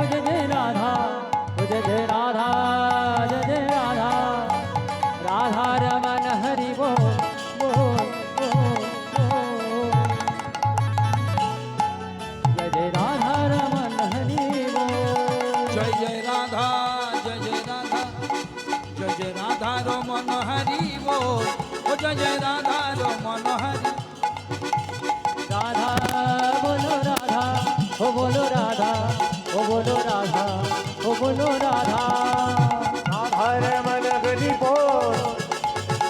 ও জয় জয় রাধা ও জয় জয় রাধা জয় জয় রাধা রাধা রমন হরি বল বল বল বল জয় জয় রাধা রমন হরি বল জয় জয় রাধা জয় জয় রাধা জয় জয় রাধা রমন হরি বল ও জয় জয় রাধা রমন হরি রাধা বলো রাধা ও বলো রাধা ও বলো রাধা। রাধা রমন গরি বল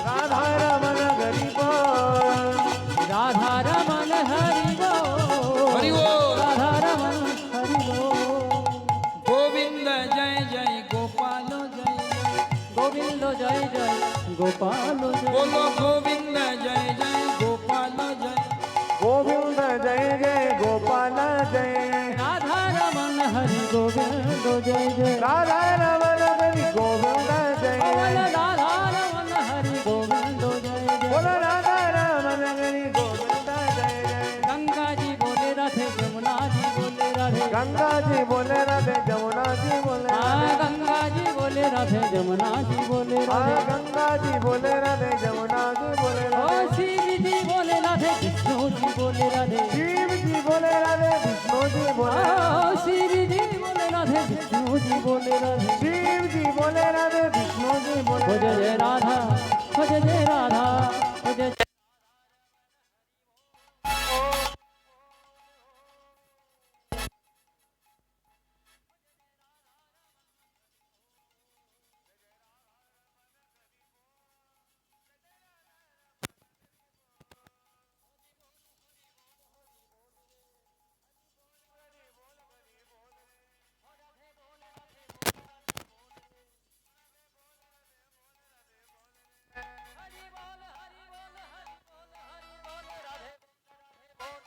রাধা রমন গরি বল রাধা রমন হরি বল। রাধা রমন হরি গোবিন্দ জয় জয় গোপাল জয় জয়। গোবিন্দ জয় জয় গোপাল জয়। বলো গোবিন্দ জয় राधा रमन हरि गोविंद जय राधा रमन हरि गोविंद जय बोलो राधा रमन हरि गोविंद जय गंगा जी बोले राधे यमुना जी बोले राधे गंगा जी बोले राधे यमुना जी बोले गंगा जी बोले राधे यमुना जी बोले राधे गंगा जी बोले राधे यमुना শিব জি বলে রাধে বিষ্ণু জি বলে রাধা। খোঁজে